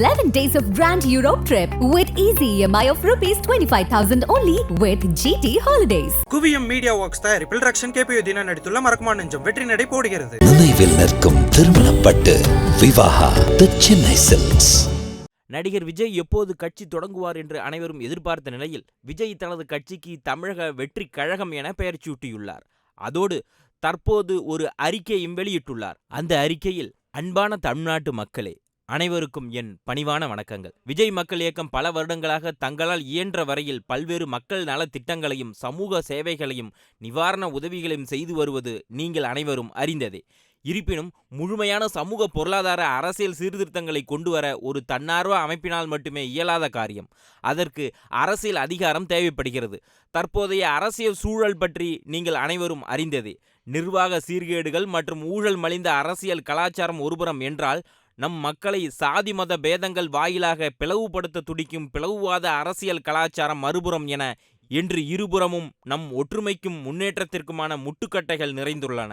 11 days of grand Europe trip with easy EMI of rupees 25,000 only with GT Holidays. Kuviyam media works தயாரிப்பில் ரக்ஷன் கேபியுதீனா நடித்துள்ள மறக்குமா நெஞ்சம் வெற்றி நடை போடுகிறது. நினைவில் நிற்கும் திருமணப்பட்டு விவாகா தி சென்னை சில்க்ஸ் நடிகர் விஜய் எப்போது கட்சி தொடங்குவார் என்று அனைவரும் எதிர்பார்த்த நிலையில் விஜய் தனது கட்சிக்கு தமிழக வெற்றி கழகம் என பெயர் சூட்டியுள்ளார். அதோடு தற்போது ஒரு அறிக்கையும் வெளியிட்டுள்ளார். அந்த அறிக்கையில் அன்பான தமிழ்நாட்டு மக்களே அனைவருக்கும் என் பணிவான வணக்கங்கள். விஜய் மக்கள் இயக்கம் பல வருடங்களாக தங்களால் இயன்ற வரையில் பல்வேறு மக்கள் நல திட்டங்களையும் சமூக சேவைகளையும் நிவாரண உதவிகளையும் செய்து வருவது நீங்கள் அனைவரும் அறிந்ததே. இருப்பினும் முழுமையான சமூக பொருளாதார அரசியல் சீர்திருத்தங்களை கொண்டு வர ஒரு தன்னார்வ அமைப்பினால் மட்டுமே இயலாத காரியம். அதற்கு அரசியல் அதிகாரம் தேவைப்படுகிறது. தற்போதைய அரசியல் சூழல் பற்றி நீங்கள் அனைவரும் அறிந்ததே. நிர்வாக சீர்கேடுகள் மற்றும் ஊழல் மலிந்த அரசியல் கலாச்சாரம் ஒருபுறம் என்றால் நம் மக்களை சாதி மத பேதங்கள் வாயிலாக பிளவுபடுத்த துடிக்கும் பிளவுவாத அரசியல் கலாச்சாரம் மறுபுறம் என என்று இருபுறமும் நம் ஒற்றுமைக்கும் முன்னேற்றத்திற்குமான முட்டுக்கட்டைகள் நிறைந்துள்ளன.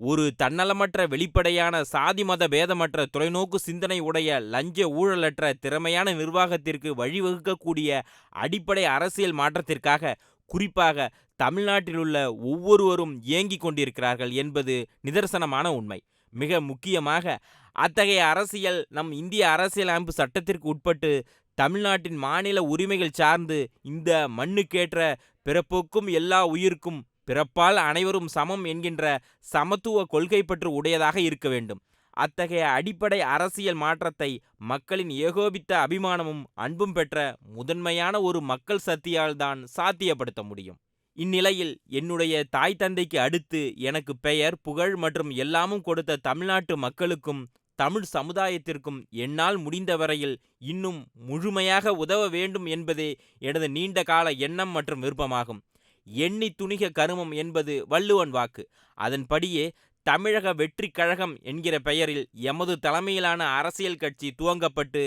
ஒரு தன்னலமற்ற வெளிப்படையான சாதி மத பேதமற்ற தொலைநோக்கு சிந்தனை உடைய லஞ்ச ஊழலற்ற திறமையான நிர்வாகத்திற்கு வழிவகுக்கக்கூடிய அடிப்படை அரசியல் மாற்றத்திற்காக குறிப்பாக தமிழ்நாட்டிலுள்ள ஒவ்வொருவரும் ஏங்கிக் கொண்டிருக்கிறார்கள் என்பது நிதர்சனமான உண்மை. மிக முக்கியமாக அத்தகைய அரசியல் நம் இந்திய அரசியலமைப்பு சட்டத்திற்கு உட்பட்டு தமிழ்நாட்டின் மாநில உரிமைகள் சார்ந்து இந்த மண்ணுக்கேற்ற பிறப்புக்கும் எல்லா உயிருக்கும் பிறப்பால் அனைவரும் சமம் என்கின்ற சமத்துவ கொள்கை பற்று உடையதாக இருக்க வேண்டும். அத்தகைய அடிப்படை அரசியல் மாற்றத்தை மக்களின் ஏகோபித்த அபிமானமும் அன்பும் பெற்ற முதன்மையான ஒரு மக்கள் சக்தியால் தான் சாத்தியப்படுத்த முடியும். இந்நிலையில் என்னுடைய தாய் தந்தைக்கு அடுத்து எனக்கு பெயர் புகழ் மற்றும் எல்லாமும் கொடுத்த தமிழ்நாட்டு மக்களுக்கும் தமிழ் சமுதாயத்திற்கும் என்னால் முடிந்த வரையில் இன்னும் முழுமையாக உதவ வேண்டும் என்பதே எனது நீண்ட கால எண்ணம் மற்றும் விருப்பமாகும். எண்ணி துணிக கருமம் என்பது வள்ளுவன் வாக்கு. அதன்படியே தமிழக வெற்றி கழகம் என்கிற பெயரில் எமது தலைமையிலான அரசியல் கட்சி துவங்கப்பட்டு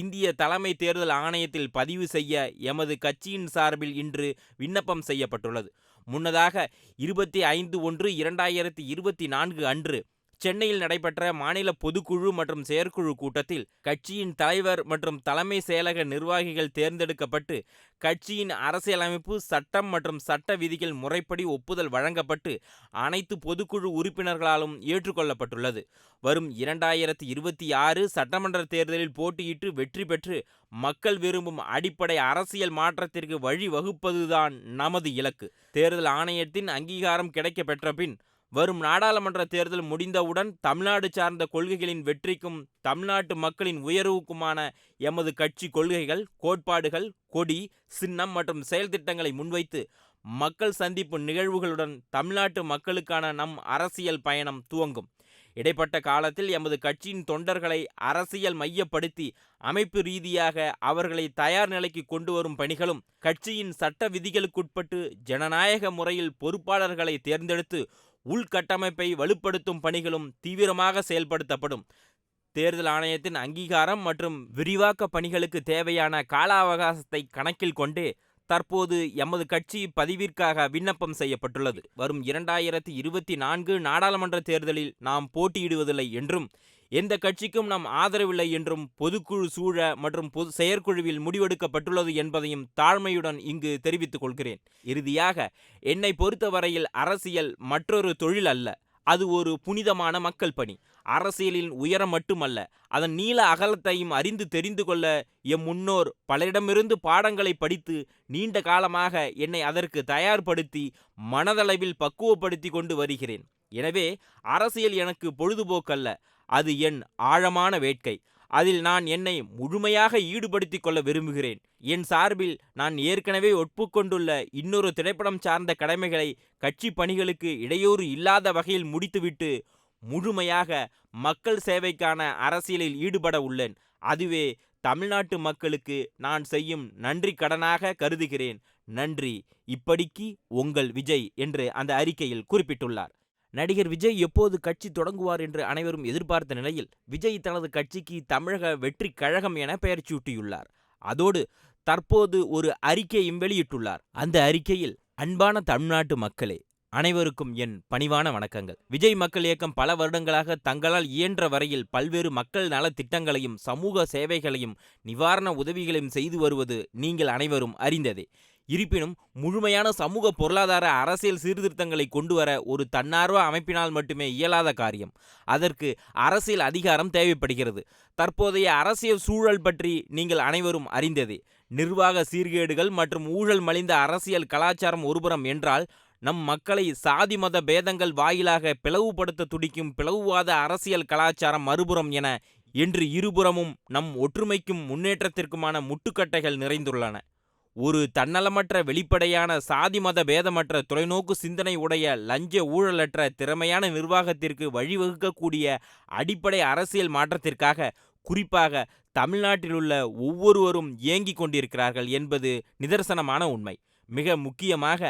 இந்திய தலைமை தேர்தல் ஆணையத்தில் பதிவு செய்ய எமது கட்சியின் சார்பில் இன்று விண்ணப்பம் செய்யப்பட்டுள்ளது. முன்னதாக இருபத்தி ஐந்து ஒன்று இரண்டாயிரத்தி இருபத்தி நான்கு அன்று சென்னையில் நடைபெற்ற மாநில பொதுக்குழு மற்றும் செயற்குழு கூட்டத்தில் கட்சியின் தலைவர் மற்றும் தலைமை செயலக நிர்வாகிகள் தேர்ந்தெடுக்கப்பட்டு கட்சியின் அரசியலமைப்பு சட்டம் மற்றும் சட்ட விதிகள் முறைப்படி ஒப்புதல் வழங்கப்பட்டு அனைத்து பொதுக்குழு உறுப்பினர்களாலும் ஏற்றுக்கொள்ளப்பட்டுள்ளது. வரும் இரண்டாயிரத்தி இருபத்தி ஆறு சட்டமன்ற தேர்தலில் போட்டியிட்டு வெற்றி பெற்று மக்கள் விரும்பும் அடிப்படை அரசியல் மாற்றத்திற்கு வழிவகுப்பதுதான் நமது இலக்கு. தேர்தல் ஆணையத்தின் அங்கீகாரம் கிடைக்க பெற்ற பின் வரும் நாடாளுமன்ற தேர்தல் முடிந்தவுடன் தமிழ்நாடு சார்ந்த கொள்கைகளின் வெற்றிக்கும் தமிழ்நாட்டு மக்களின் உயர்வுக்குமான எமது கட்சி கொள்கைகள் கோட்பாடுகள் கொடி சின்னம் மற்றும் செயல்திட்டங்களை முன்வைத்து மக்கள் சந்திப்பு நிகழ்வுகளுடன் தமிழ்நாட்டு மக்களுக்கான நம் அரசியல் பயணம் துவங்கும். இடைப்பட்ட காலத்தில் எமது கட்சியின் தொண்டர்களை அரசியல் மையப்படுத்தி அமைப்பு ரீதியாக அவர்களை தயார் நிலைக்கு கொண்டு வரும் பணிகளும் கட்சியின் சட்ட விதிகளுக்குட்பட்டு ஜனநாயக முறையில் பொறுப்பாளர்களை தேர்ந்தெடுத்து உள்கட்டமைப்பை வலுப்படுத்தும் பணிகளும் தீவிரமாக செயல்படுத்தப்படும். தேர்தல் ஆணையத்தின் அங்கீகாரம் மற்றும் விரிவாக்க பணிகளுக்கு தேவையான கால அவகாசத்தை கணக்கில் கொண்டு தற்போது எமது கட்சி பதிவிற்காக விண்ணப்பம் செய்யப்பட்டுள்ளது. வரும் இரண்டாயிரத்தி இருபத்தி நான்கு நாடாளுமன்ற தேர்தலில் நாம் போட்டியிடுவதில்லை என்றும் எந்த கட்சிக்கும் நாம் ஆதரவில்லை என்றும் பொதுக்குழு சூழ மற்றும் பொது செயற்குழுவில் முடிவெடுக்கப்பட்டுள்ளது என்பதையும் தாழ்மையுடன் இங்கு தெரிவித்துக் கொள்கிறேன். இறுதியாக என்னை பொறுத்தவரையில் அரசியல் மற்றொரு தொழில் அல்ல. அது ஒரு புனிதமான மக்கள் பணி. அரசியலின் உயரம் மட்டுமல்ல அதன் நீள அகலத்தையும் அறிந்து தெரிந்து கொள்ள எம் முன்னோர் பலரிடமிருந்து பாடங்களை படித்து நீண்ட காலமாக என்னை அதற்கு தயார்படுத்தி மனதளவில் பக்குவப்படுத்தி கொண்டு வருகிறேன். எனவே அரசியல் எனக்கு பொழுதுபோக்கல்ல. அது என் ஆழமான வேட்கை. அதில் நான் என்னை முழுமையாக ஈடுபடுத்திக் கொள்ள விரும்புகிறேன். என் சார்பில் நான் ஏற்கனவே ஒப்புக்கொண்டுள்ள இன்னொரு திரைப்படம் சார்ந்த கடமைகளை கட்சி பணிகளுக்கு இடையூறு இல்லாத வகையில் முடித்துவிட்டு முழுமையாக மக்கள் சேவைக்கான அரசியலில் ஈடுபட உள்ளேன். அதுவே தமிழ்நாட்டு மக்களுக்கு நான் செய்யும் நன்றி கடனாக கருதுகிறேன். நன்றி. இப்படிக்கு உங்கள் விஜய் என்று அந்த அறிக்கையில் குறிப்பிட்டுள்ளார். நடிகர் விஜய் எப்போது கட்சி தொடங்குவார் என்று அனைவரும் எதிர்பார்த்த நிலையில் விஜய் தனது கட்சிக்கு தமிழக வெற்றி கழகம் என பெயர் சூட்டியுள்ளார். அதோடு தற்போது ஒரு அறிக்கையும் வெளியிட்டுள்ளார். அந்த அறிக்கையில் அன்பான தமிழ்நாட்டு மக்களே அனைவருக்கும் என் பணிவான வணக்கங்கள். விஜய் மக்கள் இயக்கம் பல வருடங்களாக தங்களால் இயன்ற வரையில் பல்வேறு மக்கள் நல திட்டங்களையும் சமூக சேவைகளையும் நிவாரண உதவிகளையும் செய்து வருவது நீங்கள் அனைவரும் அறிந்ததே. இருப்பினும் முழுமையான சமூக பொருளாதார அரசியல் சீர்திருத்தங்களை கொண்டுவர ஒரு தன்னார்வ அமைப்பினால் மட்டுமே இயலாத காரியம். அதற்கு அரசியல் அதிகாரம் தேவைப்படுகிறது. தற்போதைய அரசியல் சூழல் பற்றி நீங்கள் அனைவரும் அறிந்ததே. நிர்வாக சீர்கேடுகள் மற்றும் ஊழல் மலிந்த அரசியல் கலாச்சாரம் ஒருபுறம் என்றால் நம் மக்களை சாதி மத பேதங்கள் வாயிலாக பிளவுபடுத்த துடிக்கும் பிளவுவாத அரசியல் கலாச்சாரம் மறுபுறம் என என்று இருபுறமும் நம் ஒற்றுமைக்கும் முன்னேற்றத்திற்குமான முட்டுக்கட்டைகள் நிறைந்துள்ளன. ஒரு தன்னலமற்ற வெளிப்படையான சாதி மத பேதமற்ற தொலைநோக்கு சிந்தனை உடைய லஞ்ச ஊழலற்ற திறமையான நிர்வாகத்திற்கு வழிவகுக்கக்கூடிய அடிப்படை அரசியல் மாற்றத்திற்காக குறிப்பாக தமிழ்நாட்டிலுள்ள ஒவ்வொருவரும் இயங்கிக் கொண்டிருக்கிறார்கள் என்பது நிதர்சனமான உண்மை. மிக முக்கியமாக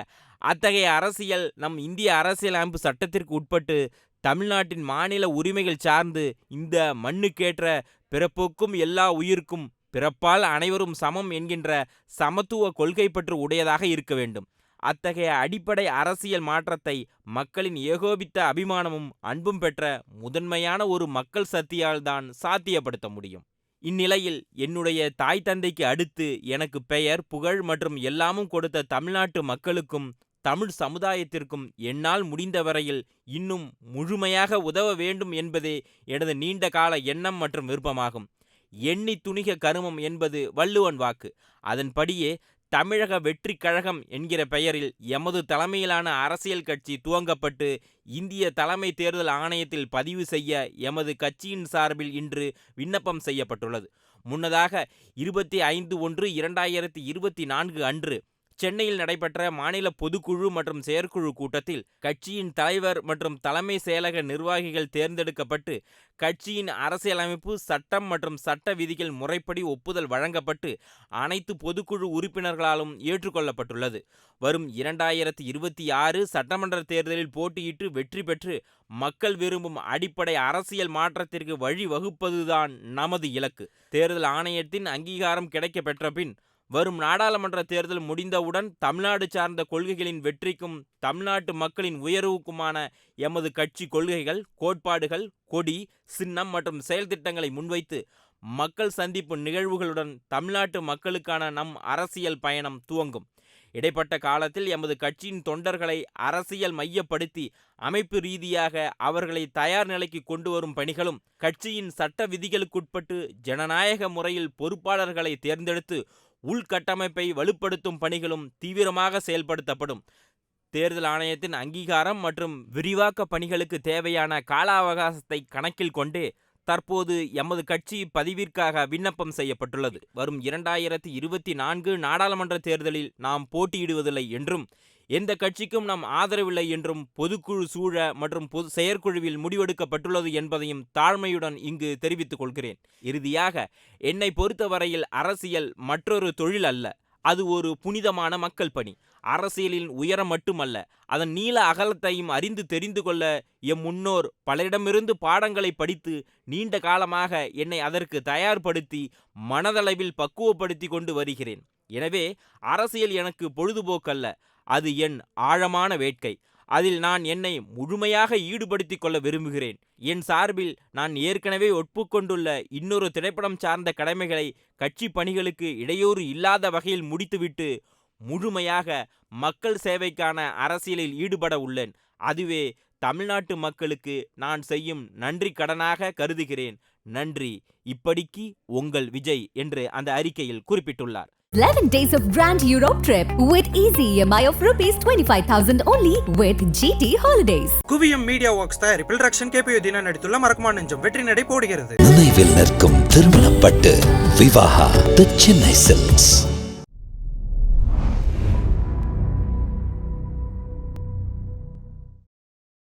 அத்தகைய அரசியல் நம் இந்திய அரசியலமைப்பு சட்டத்திற்கு உட்பட்டு தமிழ்நாட்டின் மாநில உரிமைகள் சார்ந்து இந்த மண்ணுக்கேற்ற பிறப்புக்கும் எல்லா உயிருக்கும் பிறப்பால் அனைவரும் சமம் என்கின்ற சமத்துவ கொள்கை பற்று உடையதாக இருக்க வேண்டும். அத்தகைய அடிப்படை அரசியல் மாற்றத்தை மக்களின் ஏகோபித்த அபிமானமும் அன்பும் பெற்ற முதன்மையான ஒரு மக்கள் சக்தியால் தான் சாத்தியப்படுத்த முடியும். இந்நிலையில் என்னுடைய தாய் தந்தைக்கு அடுத்து எனக்கு பெயர் புகழ் மற்றும் எல்லாமும் கொடுத்த தமிழ்நாட்டு மக்களுக்கும் தமிழ் சமுதாயத்திற்கும் என்னால் முடிந்தவரையில் இன்னும் முழுமையாக உதவ வேண்டும் என்பதே எனது நீண்ட கால எண்ணம் மற்றும் விருப்பமாகும். எண்ணி துணிக கருமம் என்பது வள்ளுவன் வாக்கு. அதன்படியே தமிழக வெற்றி கழகம் என்கிற பெயரில் எமது தலைமையிலான அரசியல் கட்சி துவங்கப்பட்டு இந்திய தலைமை தேர்தல் ஆணையத்தில் பதிவு செய்ய எமது கட்சியின் சார்பில் இன்று விண்ணப்பம் செய்யப்பட்டுள்ளது. முன்னதாக இருபத்தி ஐந்து ஒன்று இரண்டாயிரத்தி இருபத்தி நான்கு அன்று சென்னையில் நடைபெற்ற மாநில பொதுக்குழு மற்றும் செயற்குழு கூட்டத்தில் கட்சியின் தலைவர் மற்றும் தலைமை செயலக நிர்வாகிகள் தேர்ந்தெடுக்கப்பட்டு கட்சியின் அரசியலமைப்பு சட்டம் மற்றும் சட்ட விதிகள் முறைப்படி ஒப்புதல் வழங்கப்பட்டு அனைத்து பொதுக்குழு உறுப்பினர்களாலும் ஏற்றுக்கொள்ளப்பட்டுள்ளது. வரும் இரண்டாயிரத்தி இருபத்தி ஆறு சட்டமன்ற தேர்தலில் போட்டியிட்டு வெற்றி பெற்று மக்கள் விரும்பும் அடிப்படை அரசியல் மாற்றத்திற்கு வழிவகுப்பதுதான் நமது இலக்கு. தேர்தல் ஆணையத்தின் அங்கீகாரம் கிடைக்க பெற்ற பின் வரும் நாடாளுமன்ற தேர்தல் முடிந்தவுடன் தமிழ்நாடு சார்ந்த கொள்கைகளின் வெற்றிக்கும் தமிழ்நாட்டு மக்களின் உயர்வுக்குமான எமது கட்சி கொள்கைகள் கோட்பாடுகள் கொடி சின்னம் மற்றும் செயல் திட்டங்களை முன்வைத்து மக்கள் சந்திப்பு நிகழ்வுகளுடன் தமிழ்நாட்டு மக்களுக்கான நம் அரசியல் பயணம் துவங்கும். இடைப்பட்ட காலத்தில் எமது கட்சியின் தொண்டர்களை அரசியல் மையப்படுத்தி அமைப்பு ரீதியாக அவர்களை தயார் நிலைக்கு கொண்டு வரும் பணிகளும் கட்சியின் சட்ட விதிகளுக்குட்பட்டு ஜனநாயக முறையில் பொறுப்பாளர்களை தேர்ந்தெடுத்து உள்கட்டமைப்பை வலுப்படுத்தும் பணிகளும் தீவிரமாக செயல்படுத்தப்படும். தேர்தல் ஆணையத்தின் அங்கீகாரம் மற்றும் விரிவாக்க பணிகளுக்கு தேவையான கால அவகாசத்தை கணக்கில் கொண்டு தற்போது எமது கட்சி பதிவிற்காக விண்ணப்பம் செய்யப்பட்டுள்ளது. வரும் இரண்டாயிரத்தி இருபத்தி நான்கு நாடாளுமன்ற தேர்தலில் நாம் போட்டியிடுவதில்லை என்றும் எந்த கட்சிக்கும் நாம் ஆதரவில்லை என்றும் பொதுக்குழு சூழ மற்றும் பொது செயற்குழுவில் முடிவெடுக்கப்பட்டுள்ளது என்பதையும் தாழ்மையுடன் இங்கு தெரிவித்துக் கொள்கிறேன். இறுதியாக என்னை பொறுத்தவரையில் அரசியல் மற்றொரு தொழில் அல்ல. அது ஒரு புனிதமான மக்கள் பணி. அரசியலின் உயரம் மட்டுமல்ல அதன் நீள அகலத்தையும் அறிந்து தெரிந்து கொள்ள எம் முன்னோர் பலரிடமிருந்து பாடங்களை படித்து நீண்ட காலமாக என்னை அதற்கு தயார்படுத்தி மனதளவில் பக்குவப்படுத்தி கொண்டு வருகிறேன். எனவே அரசியல் எனக்கு பொழுதுபோக்கல்ல. அது என் ஆழமான வேட்கை. அதில் நான் என்னை முழுமையாக ஈடுபடுத்திக் கொள்ள விரும்புகிறேன். என் சார்பில் நான் ஏற்கனவே ஒப்புக்கொண்டுள்ள இன்னொரு திரைப்படம் சார்ந்த கடமைகளை கட்சி பணிகளுக்கு இடையூறு இல்லாத வகையில் முடித்துவிட்டு முழுமையாக மக்கள் சேவைக்கான அரசியலில் ஈடுபட உள்ளேன். அதுவே தமிழ்நாட்டு மக்களுக்கு நான் செய்யும் நன்றி கடனாக கருதுகிறேன். நன்றி. இப்படிக்கு உங்கள் விஜய் என்று அந்த அறிக்கையில் குறிப்பிட்டுள்ளார். 11 days of grand Europe trip with easy EMI of rupees 25,000 only with GT Holidays. Kuviyam media works தயாரிப்பில் ரக்ஷன் கேபி தினா நடித்துள்ள மறக்குமா நெஞ்சம் வெற்றி நடை போடுகிறது நினைவில் நிற்கும் திருமணப்பட்டு விவாகா தி சென்னை சில்க்ஸ்